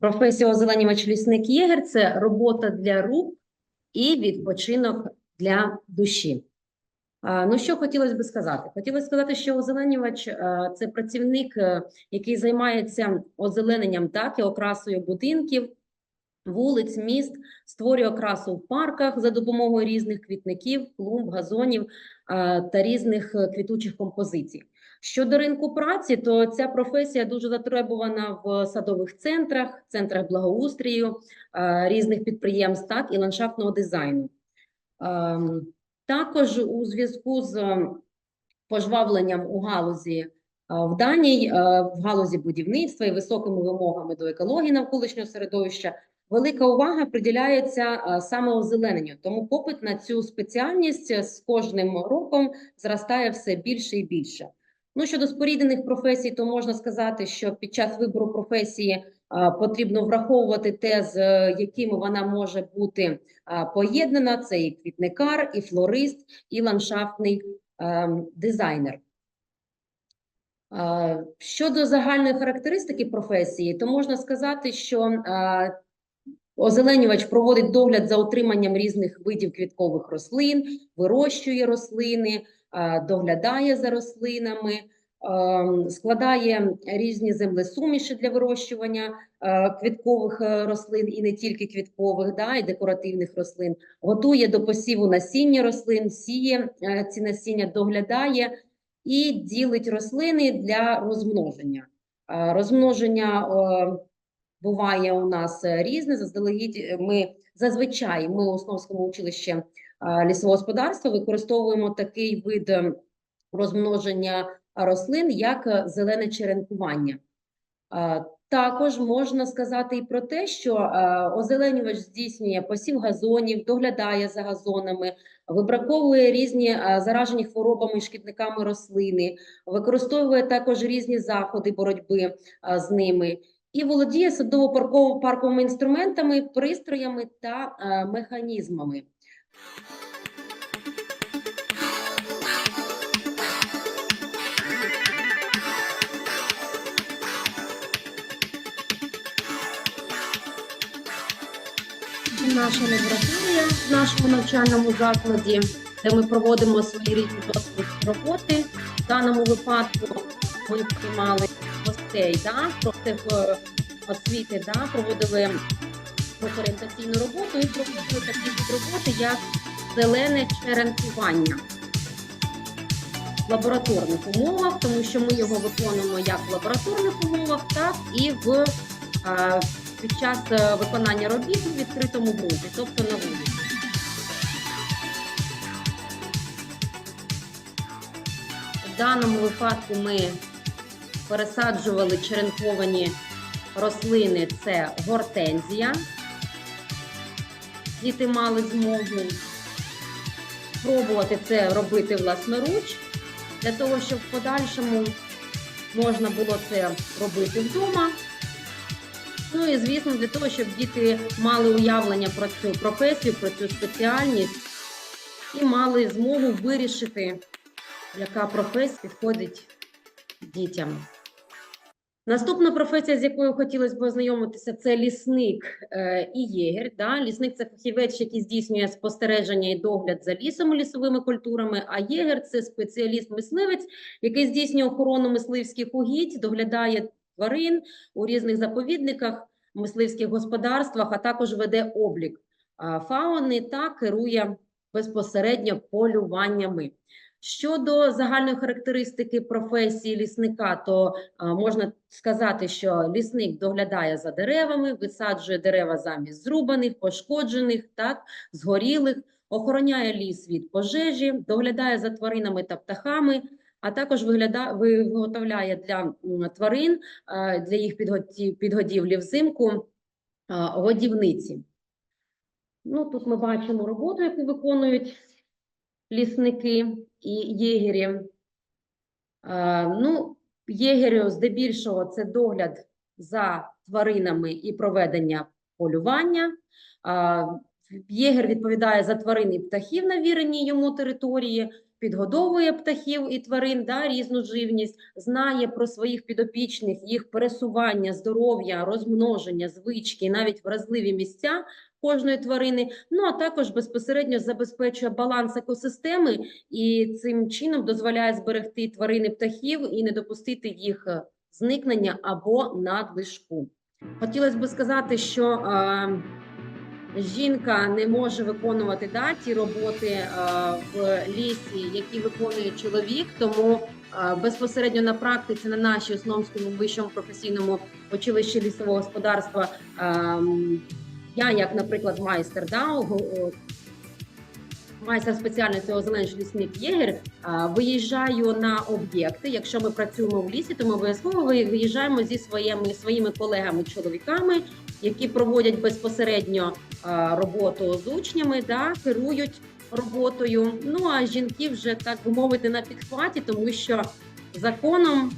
Професія озеленювач лісник єгер це робота для рук і відпочинок для душі. Ну, що хотілося би сказати? Хотілося сказати, що озеленювач це працівник, е, який займається озелененням так і окрасою будинків, вулиць, міст, створює окрасу в парках за допомогою різних квітників, клумб, газонів та різних е, квітучих композицій. Щодо ринку праці, то ця професія дуже затребувана в садових центрах, центрах благоустрію, е, різних підприємств, так і ландшафтного дизайну. Ем, Також у зв'язку з пожвавленням у галузі е, в даній е, в галузі будівництва і високими вимогами до екології навколишнього середовища велика увага приділяється саме озелененню. Тому попит на цю спеціальність з кожним роком зростає все більше і більше. Ну щодо споріднених професій, то можна сказати, що під час вибору професії е, потрібно враховувати те, з е, якими вона може бути а, поєднана. Це і квітникар, і флорист, і ландшафтний ем, дизайнер. А, Щодо загальної характеристики професії, то можна сказати, що а, озеленювач проводить догляд за утриманням різних видів квіткових рослин, вирощує рослини, а, доглядає за рослинами, ем, складає різні землесуміші для вирощування е, квіткових е, рослин і не тільки квіткових, да, і декоративних рослин, готує до посіву насіння рослин, сіє е, ці насіння, доглядає і ділить рослини для розмноження. Е, Розмноження е, буває у нас е, різне. Заздалегідь е, ми зазвичай ми у Основському училищі е, лісового господарства використовуємо такий вид е, розмноження рослин, як е, зелене черенкування. Е, також можна сказати і про те, що е, озеленювач здійснює посів газонів, доглядає за газонами, вибраковує різні е, заражені хворобами і шкідниками рослини, використовує також різні заходи боротьби е, з ними і володіє садово-парковими інструментами, пристроями та е, механізмами. Наша лабораторія в нашому навчальному закладі, де ми проводимо свої різні досвід роботи. В даному випадку ми приймали гостей да, профтех освіти, да, проводили орієнтаційну роботу і проводили такі роботи, як зелене черенкування в лабораторних умовах, тому що ми його виконуємо як в лабораторних умовах, так і в під час е, виконання робіт у відкритому ґрунті, тобто на вулиці. В даному випадку ми пересаджували черенковані рослини, це гортензія. Діти мали змогу спробувати це робити власноруч, для того, щоб в подальшому можна було це робити вдома. Ну і звісно, для того, щоб діти мали уявлення про цю професію, про цю спеціальність і мали змогу вирішити, яка професія підходить дітям. Наступна професія, з якою хотілося б ознайомитися, це лісник е, і єгер. Да? Лісник це фахівець, який здійснює спостереження і догляд за лісом і лісовими культурами. А єгер це спеціаліст-мисливець, який здійснює охорону мисливських угідь, доглядає тварин у різних заповідниках, мисливських господарствах, а також веде облік фауни та керує безпосередньо полюваннями. Щодо загальної характеристики професії лісника, то а, можна сказати, що лісник доглядає за деревами, висаджує дерева замість зрубаних, пошкоджених, так, згорілих, охороняє ліс від пожежі, доглядає за тваринами та птахами, а також вигляда... виготовляє для тварин, а, для їх підгодівлі взимку а, годівниці. Ну, тут ми бачимо роботу, яку виконують лісники і єгері. Е, Ну, єгерю здебільшого це догляд за тваринами і проведення полювання. Єгер відповідає за тварин і птахів на віреній йому території, підгодовує птахів і тварин, да, різну живність, знає про своїх підопічних, їх пересування, здоров'я, розмноження, звички, навіть вразливі місця кожної тварини. Ну а також безпосередньо забезпечує баланс екосистеми і цим чином дозволяє зберегти тварини птахів і не допустити їх е, зникнення або надлишку. Хотілося б сказати, що е, жінка не може виконувати да, ті роботи е, в лісі, які виконує чоловік, тому е, безпосередньо на практиці на нашій Основському вищому професійному училищі лісового господарства. е, я, як, наприклад, майстер, да, майстер спеціальності озеленш лісник єгер, виїжджаю на об'єкти. Якщо ми працюємо в лісі, то ми обов'язково виїжджаємо зі своїми своїми колегами-чоловіками, які проводять безпосередньо роботу з учнями, да, керують роботою. Ну а жінки вже так мовити на підхваті, тому що законом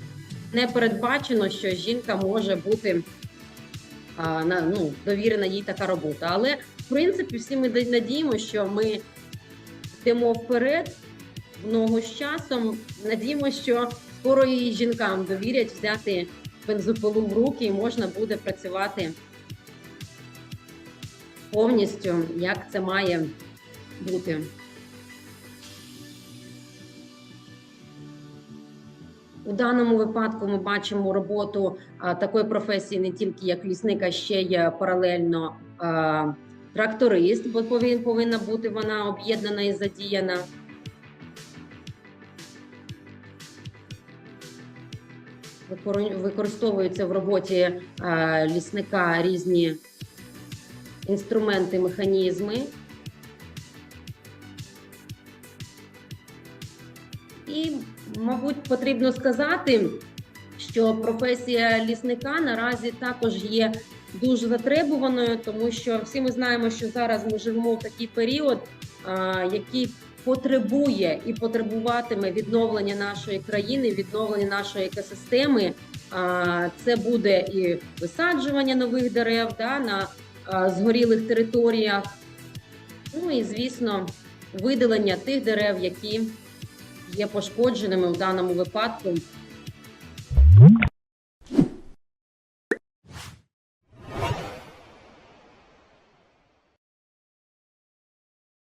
не передбачено, що жінка може бути на ну довірена їй така робота. Але в принципі всі ми да- надіємо, що ми йдемо вперед в ногу з часом. Надіємося, що скоро і жінкам довірять взяти бензопилу в руки, і можна буде працювати повністю, як це має бути. У даному випадку ми бачимо роботу такої професії не тільки як лісник, а ще й паралельно тракторист, бо повин, повинна бути вона об'єднана і задіяна. Викор- Використовуються в роботі лісника різні інструменти, механізми. І, мабуть, потрібно сказати, що професія лісника наразі також є дуже затребуваною, тому що всі ми знаємо, що зараз ми живемо в такий період, який потребує і потребуватиме відновлення нашої країни, відновлення нашої екосистеми. Це буде і висаджування нових дерев да, на згорілих територіях. Ну і звісно, видалення тих дерев, які є пошкодженими в даному випадку